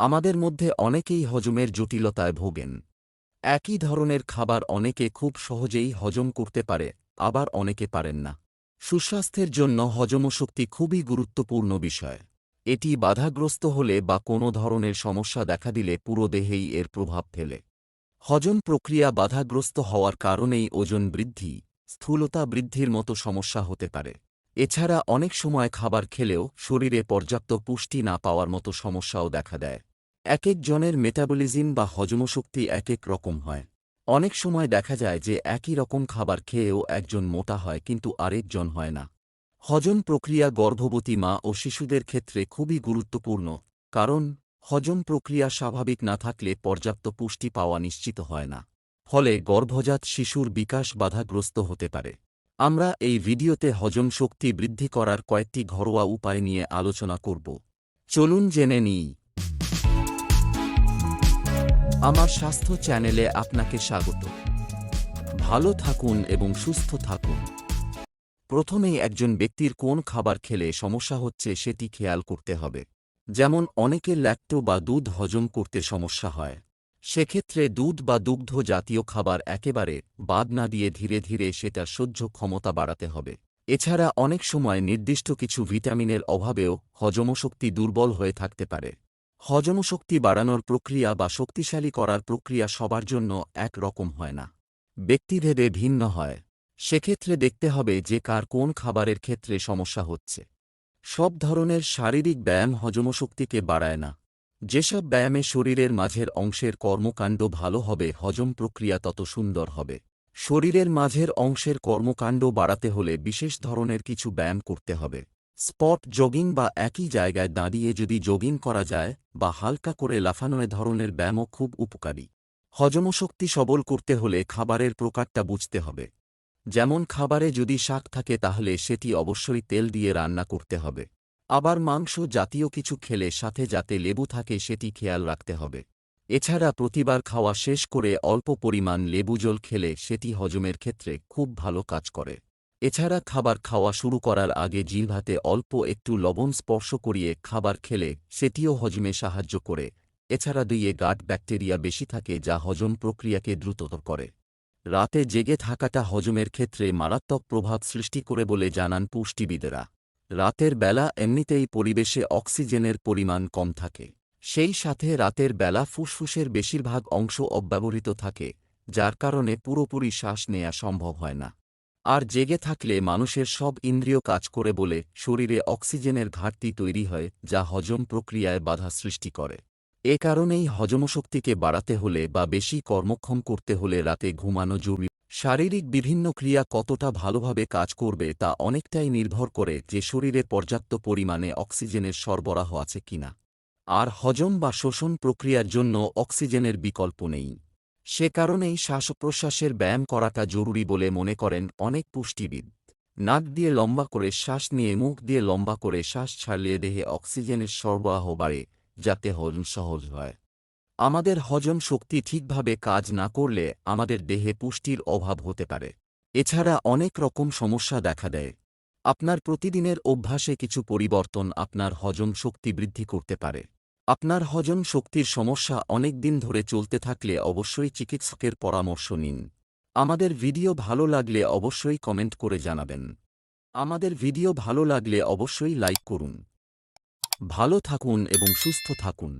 আমাদের মধ্যে অনেকেই হজমের জটিলতায় ভোগেন। একই ধরনের খাবার অনেকে খুব সহজেই হজম করতে পারে, আবার অনেকে পারেন না। সুস্বাস্থ্যের জন্য হজমশক্তি খুবই গুরুত্বপূর্ণ বিষয়। এটি বাধাগ্রস্ত হলে বা কোনো ধরনের সমস্যা দেখা দিলে পুরো দেহেই এর প্রভাব ফেলে। হজম প্রক্রিয়া বাধাগ্রস্ত হওয়ার কারণেই ওজন বৃদ্ধি, স্থূলতা বৃদ্ধির মতো সমস্যা হতে পারে। এছাড়া অনেক সময় খাবার খেলেও শরীরে পর্যাপ্ত পুষ্টি না পাওয়ার মতো সমস্যাও দেখা দেয়। এক একজনের মেটাবলিজম বা হজমশক্তি এক এক রকম হয়। অনেক সময় দেখা যায় যে একই রকম খাবার খেয়েও একজন মোটা হয় কিন্তু আরেকজন হয় না। হজম প্রক্রিয়া গর্ভবতী মা ও শিশুদের ক্ষেত্রে খুবই গুরুত্বপূর্ণ, কারণ হজম প্রক্রিয়া স্বাভাবিক না থাকলে পর্যাপ্ত পুষ্টি পাওয়া নিশ্চিত হয় না। ফলে গর্ভজাত শিশুর বিকাশ বাধাগ্রস্ত হতে পারে। আমরা এই ভিডিওতে হজম শক্তি বৃদ্ধি করার কয়েকটি ঘরোয়া উপায় নিয়ে আলোচনা করব। চলুন জেনে নিই। আমার স্বাস্থ্য চ্যানেলে আপনাকে স্বাগত। ভালো থাকুন এবং সুস্থ থাকুন। প্রথমেই একজন ব্যক্তির কোন খাবার খেলে সমস্যা হচ্ছে সেটি খেয়াল করতে হবে। যেমন অনেকের ল্যাক্টো বা দুধ হজম করতে সমস্যা হয়। সেক্ষেত্রে দুধ বা দুগ্ধ জাতীয় খাবার একেবারে বাদ না দিয়ে ধীরে ধীরে সেটার সহ্য ক্ষমতা বাড়াতে হবে। এছাড়া অনেক সময় নির্দিষ্ট কিছু ভিটামিনের অভাবেও হজমশক্তি দুর্বল হয়ে থাকতে পারে। হজমশক্তি বাড়ানোর প্রক্রিয়া বা শক্তিশালী করার প্রক্রিয়া সবার জন্য এক রকম হয় না। ব্যক্তিভেদে ভিন্ন হয়। সেক্ষেত্রে দেখতে হবে যে কার কোন খাবারের ক্ষেত্রে সমস্যা হচ্ছে। সব ধরনের শারীরিক ব্যায়াম হজমশক্তিকে বাড়ায় না। যেসব ব্যায়ামে শরীরের মাঝের অংশের কর্মকাণ্ড ভালো হবে, হজম প্রক্রিয়া তত সুন্দর হবে। শরীরের মাঝের অংশের কর্মকাণ্ড বাড়াতে হলে বিশেষ ধরনের কিছু ব্যায়াম করতে হবে। স্পট জগিং বা একই জায়গায় দাঁড়িয়ে যদি জগিং করা যায়, বা হালকা করে লাফানো ধরনের ব্যায়ামও খুব উপকারী। হজমশক্তি সবল করতে হলে খাবারের প্রকারটা বুঝতে হবে। যেমন খাবারে যদি শাক থাকে তাহলে সেটি অবশ্যই তেল দিয়ে রান্না করতে হবে। আবার মাংস জাতীয় কিছু খেলে সাথে যাতে লেবু থাকে সেটি খেয়াল রাখতে হবে। এছাড়া প্রতিবার খাওয়া শেষ করে অল্প পরিমাণ লেবু জল খেলে সেটি হজমের ক্ষেত্রে খুব ভালো কাজ করে। এছাড়া খাবার খাওয়া শুরু করার আগে জিহ্বাতে অল্প একটু লবণ স্পর্শ করিয়ে খাবার খেলে সেটিও হজমে সাহায্য করে। এছাড়া দুইয়ে গাট ব্যাকটেরিয়া বেশি থাকে যা হজম প্রক্রিয়াকে দ্রুততর করে। রাতে জেগে থাকাটা হজমের ক্ষেত্রে মারাত্মক প্রভাব সৃষ্টি করে বলে জানান পুষ্টিবিদেরা। রাতের বেলা এমনিতেই পরিবেশে অক্সিজেনের পরিমাণ কম থাকে। সেই সাথে রাতের বেলা ফুসফুসের বেশিরভাগ অংশ অব্যবহৃত থাকে, যার কারণে পুরোপুরি শ্বাস নেয়া সম্ভব হয় না। আর জেগে থাকলে মানুষের সব ইন্দ্রিয় কাজ করে বলে শরীরে অক্সিজেনের ঘাটতি তৈরি হয়, যা হজম প্রক্রিয়ায় বাধা সৃষ্টি করে। এ কারণেই হজমশক্তিকে বাড়াতে হলে বা বেশি কর্মক্ষম করতে হলে রাতে ঘুমানো জরুরি। শারীরিক বিভিন্ন ক্রিয়া কতটা ভালোভাবে কাজ করবে তা অনেকটাই নির্ভর করে যে শরীরে পর্যাপ্ত পরিমাণে অক্সিজেনের সরবরাহ আছে কিনা। আর হজম বা শোষণ প্রক্রিয়ার জন্য অক্সিজেনের বিকল্প নেই। সে কারণেই শ্বাসপ্রশ্বাসের ব্যায়াম করাটা জরুরি বলে মনে করেন অনেক পুষ্টিবিদ। নাক দিয়ে লম্বা করে শ্বাস নিয়ে মুখ দিয়ে লম্বা করে শ্বাস ছাড়লে দেহে অক্সিজেনের সরবরাহ বাড়ে, যাতে হজম সহজ হয়। আমাদের হজম শক্তি ঠিকভাবে কাজ না করলে আমাদের দেহে পুষ্টির অভাব হতে পারে। এছাড়া অনেক রকম সমস্যা দেখা দেয়। আপনার প্রতিদিনের অভ্যাসে কিছু পরিবর্তন আপনার হজম শক্তি বৃদ্ধি করতে পারে। আপনার হজম শক্তির সমস্যা অনেক দিন ধরে চলতে থাকলে অবশ্যই চিকিৎসকের পরামর্শ নিন। আমাদের ভিডিও ভালো লাগলে অবশ্যই কমেন্ট করে জানাবেন। আমাদের ভিডিও ভালো লাগলে অবশ্যই লাইক করুন। ভালো থাকুন এবং সুস্থ থাকুন।